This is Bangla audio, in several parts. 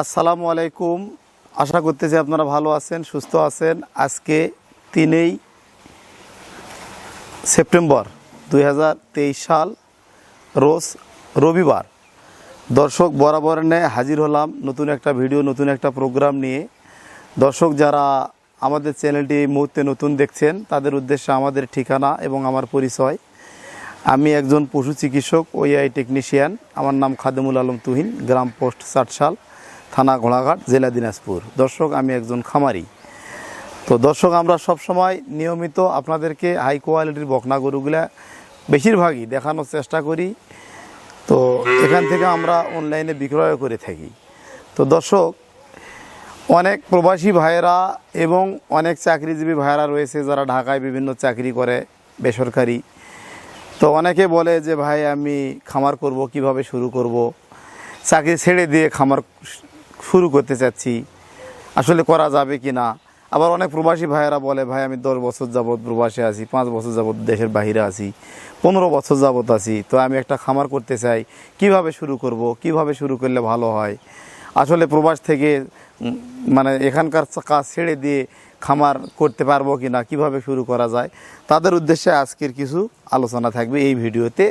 আসসালামু আলাইকুম। আশা করতেছি আপনারা ভালো আছেন, সুস্থ আছেন। আজকে তিনই সেপ্টেম্বর দুই হাজার তেইশ সাল, রোজ রবিবার। দর্শক বরাবর ন্যায় হাজির হলাম নতুন একটা ভিডিও, নতুন একটা প্রোগ্রাম নিয়ে। দর্শক যারা আমাদের চ্যানেলটি এই মুহূর্তে নতুন দেখছেন, তাদের উদ্দেশ্যে আমাদের ঠিকানা এবং আমার পরিচয়। আমি একজন পশু চিকিৎসক ওইআই টেকনিশিয়ান। আমার নাম খাদেমুল আলম তুহিন, গ্রাম পোস্ট চাটশাল থানা ঘোড়াঘাট, জেলা দিনাজপুর। দর্শক, আমি একজন খামারি। তো দর্শক, আমরা সব সময় নিয়মিত আপনাদেরকে হাই কোয়ালিটির বকনা গরুগুলা বেশিরভাগই দেখানোর চেষ্টা করি। তো এখান থেকে আমরা অনলাইনে বিক্রয় করে থাকি। তো দর্শক, অনেক প্রবাসী ভাইয়েরা এবং অনেক চাকরিজীবী ভাইয়েরা রয়েছে যারা ঢাকায় বিভিন্ন চাকরি করে বেসরকারি। তো অনেকে বলে যে, ভাই, আমি খামার করব, কীভাবে শুরু করব? চাকরি ছেড়ে দিয়ে খামার শুরু করতে চাচ্ছি। আসলে করা যাবে কি না? আবার অনেক প্রবাসী ভাইয়েরা বলে, ভাই, আমি দশ বছর যাবৎ প্রবাসে আছি, পাঁচ বছর যাবৎ দেশের বাইরে আছি, পনেরো বছর যাবৎ আছি, তো আমি একটা খামার করতে চাই, কীভাবে শুরু করব, কীভাবে শুরু করলে ভালো হয়? আসলে প্রবাস থেকে মানে এখানকার কাজ ছেড়ে দিয়ে খামার করতে পারব কি না, কীভাবে শুরু করা যায়, তাদের উদ্দেশ্যে আজকের কিছু আলোচনা থাকবে এই ভিডিওতে।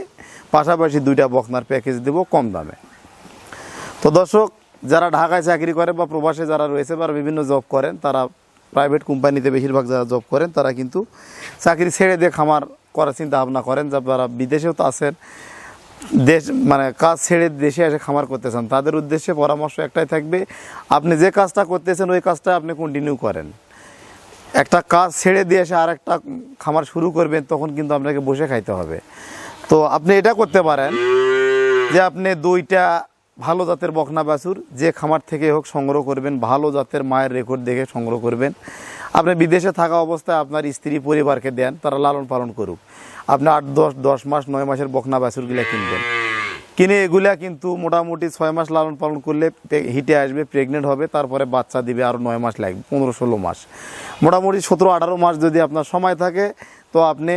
পাশাপাশি দুইটা বকনার প্যাকেজ দেব কম দামে। তো দর্শক যারা ঢাকায় চাকরি করে বা প্রবাসে যারা রয়েছে বা বিভিন্ন জব করেন, তারা প্রাইভেট কোম্পানিতে বেশিরভাগ যারা জব করেন, তারা কিন্তু চাকরি ছেড়ে দিয়ে খামার করার চিন্তা ভাবনা করেন যারা বিদেশেও তো আছেন, দেশ মানে কাজ ছেড়ে দেশে এসে খামার করতে চান তাদের উদ্দেশ্যে পরামর্শ একটাই থাকবে, আপনি যে কাজটা করতেছেন, ওই কাজটা আপনি কন্টিনিউ করেন। একটা কাজ ছেড়ে দিয়ে এসে আর একটা খামার শুরু করবেন, তখন কিন্তু আপনাকে বসে খাইতে হবে। তো আপনি এটা করতে পারেন যে আপনি দুইটা ভালো জাতের বকনা বাছুর, যে খামার থেকে হোক সংগ্রহ করবেন, ভালো জাতের মায়ের রেকর্ড দেখে সংগ্রহ করবেন। আপনি বিদেশে থাকা অবস্থায় আপনার স্ত্রী পরিবারকে দেন, তারা লালন পালন করুক। আপনি আট, দশ দশ মাস, নয় মাসের বকনা বাছুরগুলো কিনবেন। কিনে এগুলা কিন্তু মোটামুটি ছয় মাস লালন পালন করলে হিটে আসবে প্রেগনেন্ট হবে, তারপরে বাচ্চা দিবে আরও নয় মাস লাগবে, পনেরো, ষোলো মাস। মোটামুটি সতেরো, আঠারো মাস যদি আপনার সময় থাকে, তো আপনি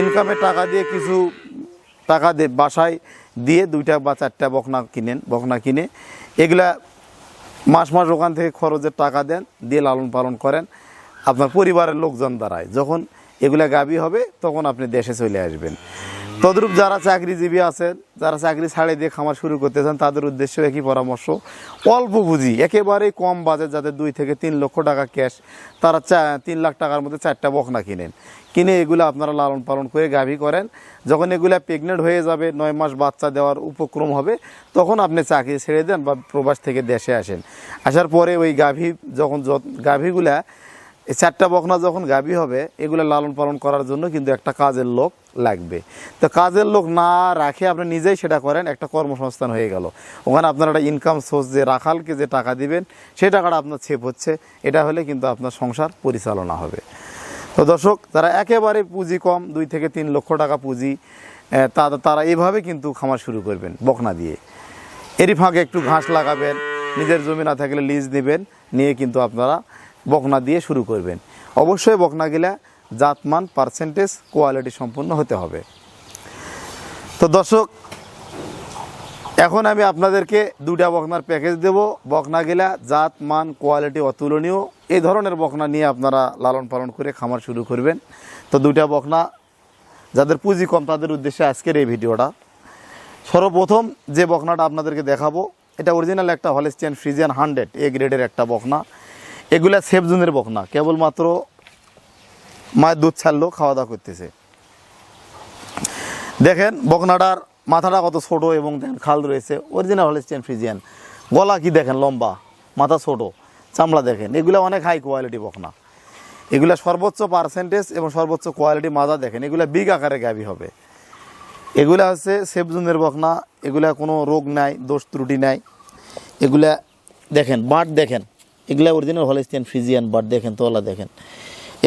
ইনকামের টাকা দিয়ে কিছু টাকা দিয়ে বাসায় দিয়ে দুইটা বা চারটা বকনা কিনেন, বকনা কিনে। এগুলা মাস মাস ওখান থেকে খরচের টাকা দেন, দিয়ে লালন পালন করেন। আপনার পরিবারের লোকজন দ্বারায় যখন এগুলা গাবি হবে, তখন আপনি দেশে চলে আসবেন। তদ্রূপ যারা চাকরিজীবী আছেন, যারা চাকরি ছাড়ে দিয়ে খামার শুরু করতে চান তাদের উদ্দেশ্য একই পরামর্শ। অল্প পুঁজি, একেবারেই কম বাজেট, যাদের দুই থেকে তিন লক্ষ টাকা ক্যাশ, তারা চা, তিন লাখ টাকার মধ্যে চারটা বকনা কিনেন। কিনে এগুলো আপনারা লালন পালন করে গাভী করেন। যখন এগুলো প্রেগনেন্ট হয়ে যাবে, নয় মাস বাচ্চা দেওয়ার উপক্রম হবে, তখন আপনি চাকরি ছেড়ে দেন বা প্রবাস থেকে দেশে আসেন। আসার পরে ওই গাভী, যখন গাভীগুলা এই চারটা বকনা যখন গাভী হবে, এগুলো লালন পালন করার জন্য কিন্তু একটা কাজের লোক লাগবে। তো কাজের লোক না রাখে আপনি নিজেই সেটা করেন, একটা কর্মসংস্থান হয়ে গেল। ওখানে আপনার একটা ইনকাম সোর্স যে রাখালকে যে টাকা দিবেন সেই টাকাটা আপনার ছেপ হচ্ছে। এটা হলে কিন্তু আপনার সংসার পরিচালনা হবে। তো দর্শক, যারা একেবারে পুঁজি কম, দুই থেকে তিন লক্ষ টাকা পুঁজি তারা এভাবে কিন্তু খামার শুরু করবেন বকনা দিয়ে। এরই ফাঁকে একটু ঘাস লাগাবেন, নিজের জমি না থাকলে লিজ নেবেন নিয়ে কিন্তু আপনারা বকনা দিয়ে শুরু করবেন। অবশ্যই বকনা বকনাগুলা জাতমান পার্সেন্টেজ কোয়ালিটি সম্পূর্ণ হতে হবে। তো দর্শক, এখন আমি আপনাদেরকে দুটা বকনার প্যাকেজ দেব। বকনাগুলা জাত মান কোয়ালিটি অতুলনীয় এই ধরনের বকনা নিয়ে আপনারা লালন পালন করে খামার শুরু করবেন। তো দুটা বকনা, যাদের পুঁজি কম, তাদের উদ্দেশ্যে আজকের এই ভিডিওটা। সর্বপ্রথম যে বকনাটা আপনাদেরকে দেখাবো, এটা অরিজিনাল একটা হলেস্টিয়ান ফ্রিজিয়ান হান্ড্রেড এ গ্রেডের একটা বকনা। এগুলা সেফ জোনের বকনা কেবলমাত্র মায়ের দুধ ছাড়লো খাওয়া দাওয়া করতেছে। দেখেন, বকনাটার মাথাটা কত ছোট এবং দেখেন খাল রয়েছে অরিজিনাল হলেস্টিয়ান ফ্রিজিয়ান গলা কি দেখেন, লম্বা, মাথা ছোট, চামড়া দেখেন। এগুলো অনেক হাই কোয়ালিটি বকনা এগুলা সর্বোচ্চ পার্সেন্টেজ এবং সর্বোচ্চ কোয়ালিটি মাজা দেখেন। এগুলা বিগ আকারে গাবি হবে। এগুলা হচ্ছে সেফজুনের বকনা এগুলা কোনো রোগ নাই, দোষ ত্রুটি নাই। এগুলা দেখেন, বাট দেখেন এগুলা অরিজিনাল হলেস্টিয়ান ফিজিয়ান, বাট দেখেন, তোলা দেখেন।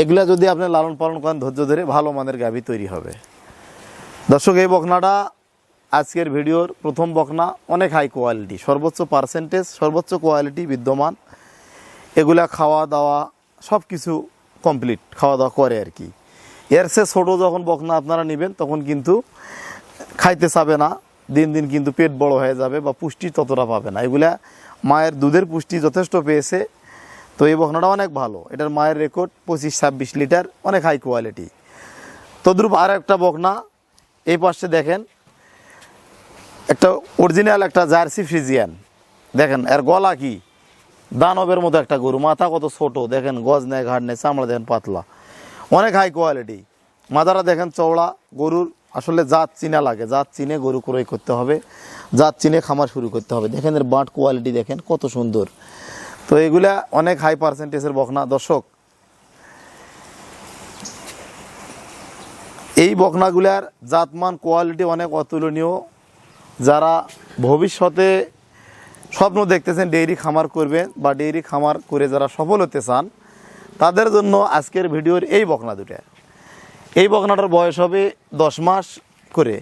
এগুলা যদি আপনি লালন পালন করেন, ধৈর্য ধরে ভালো মানের গাভী তৈরি হবে। দর্শক, এই বকনাটা আজকের ভিডিওর প্রথম বকনা, অনেক হাই কোয়ালিটি সর্বোচ্চ পার্সেন্টেজ সর্বোচ্চ কোয়ালিটি বিদ্যমান। এগুলা খাওয়া দাওয়া সব কিছু কমপ্লিট খাওয়া দাওয়া করে আর কি। এর সে ছোটো যখন বকনা আপনারা নেবেন, তখন কিন্তু খাইতে চাবে না, দিন দিন কিন্তু পেট বড় হয়ে যাবে বা পুষ্টি ততটা পাবে না। এগুলা মায়ের দুধের পুষ্টি যথেষ্ট পেয়েছে। তো এই বকনাটা অনেক ভালো। এটার মায়ের রেকর্ড পঁচিশ, ছাব্বিশ লিটার, অনেক হাই কোয়ালিটি তদ্রূপ আর একটা বকনা, এই পাশে দেখেন, একটা অরিজিনাল একটা জার্সি ফ্রিজিয়ান। দেখেন, এর গলা কি? দানবের মতো একটা গরু, মাথা কত ছোট। দেখেন, গজ নেয় ঘাট নেয় চামড়া দেখেন, পাতলা। অনেক হাই কোয়ালিটি মাথাটা দেখেন, চওড়া, গরুর আসলে জাত চিনা লাগে। জাত চিনে গরু ক্রয় করতে হবে। জাত চিনে খামার শুরু করতে হবে। দেখেন এর বাঁট কোয়ালিটি দেখেন, কত সুন্দর। তো এগুলা অনেক হাই পার্সেন্টেজের বকনা। দর্শক, এই বকনাগুলার জাতমান কোয়ালিটি অনেক অতুলনীয়। যারা ভবিষ্যতে স্বপ্ন দেখতেছেন ডেইরি খামার করবেন বা ডেইরি খামার করে যারা সফল হতে চান, তাদের জন্য আজকের ভিডিওর এই বকনা দুটা এই বকনাটার বয়স হবে দশ মাস করে।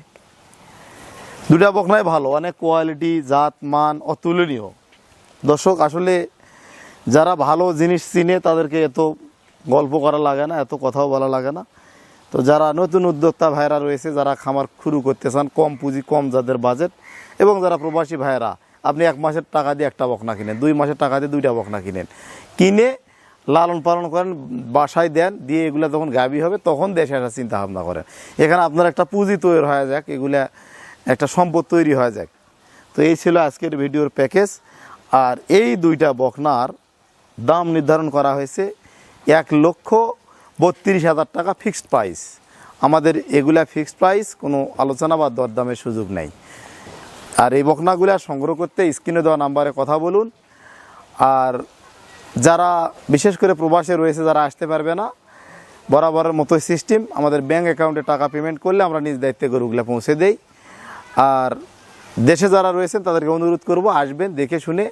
দুটা বকনাই ভালো, অনেক কোয়ালিটি জাত, মান অতুলনীয়। দর্শক, আসলে যারা ভালো জিনিস চিনে তাদেরকে এত গল্প করা লাগে না, এত কথাও বলা লাগে না। তো যারা নতুন উদ্যোক্তা ভাইরা রয়েছে, যারা খামার শুরু করতে চান, কম পুঁজি, কম যাদের বাজেট, এবং যারা প্রবাসী ভাইরা, আপনি এক মাসের টাকা দিয়ে একটা বকনা কিনেন, দুই মাসের টাকা দিয়ে দুইটা বকনা কিনেন। কিনে লালন পালন করেন, বাসায় দেন, দিয়ে এগুলো যখন গাবি হবে, তখন দেশে আসার চিন্তা ভাবনা করেন। এখানে আপনার একটা পুঁজি তৈরি হয়ে যাক, এগুলা একটা সম্পদ তৈরি হয়ে যাক। তো এই ছিল আজকের ভিডিওর প্যাকেজ। আর এই দুইটা বকনার দাম নির্ধারণ করা হয়েছে এক লক্ষ বত্রিশ হাজার টাকা ফিক্সড প্রাইস। আমাদের এগুলা ফিক্সড প্রাইস, কোনো আলোচনা বা দরদামের সুযোগ নেই। আর এই বকনাগুলা সংগ্রহ করতে স্ক্রিনে দেওয়া নাম্বারে কথা বলুন। আর যারা বিশেষ করে প্রবাসে রয়েছে, যারা আসতে পারবে না, বরাবরের মতো সিস্টেম আমাদের ব্যাঙ্ক অ্যাকাউন্টে টাকা পেমেন্ট করলে আমরা নিজ দায়িত্বে গরুগুলো পৌঁছে দেই। আর দেশে যারা রয়েছেন, তাদেরকে অনুরোধ করব, আসবেন, দেখে শুনে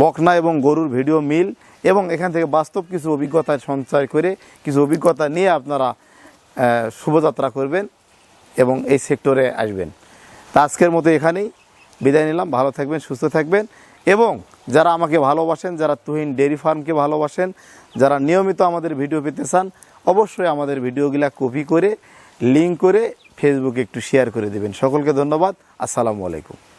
বকনা এবং গরুর ভিডিও মিল এবং এখান থেকে বাস্তব কিছু অভিজ্ঞতা সঞ্চয় করে কিছু অভিজ্ঞতা নিয়ে আপনারা শুভযাত্রা করবেন এবং এই সেক্টরে আসবেন। তা আজকের মতো এখানেই বিদায় নিলাম। ভালো থাকবেন, সুস্থ থাকবেন। এবং যারা আমাকে ভালোবাসেন, যারা তুহিন ডেয়ারি ফার্মকে ভালোবাসেন, যারা নিয়মিত আমাদের ভিডিও পেতে চান, অবশ্যই আমাদের ভিডিওগুলা কপি করে লিঙ্ক করে ফেসবুকে একটু শেয়ার করে দেবেন। সকলকে ধন্যবাদ। আসসালামু আলাইকুম।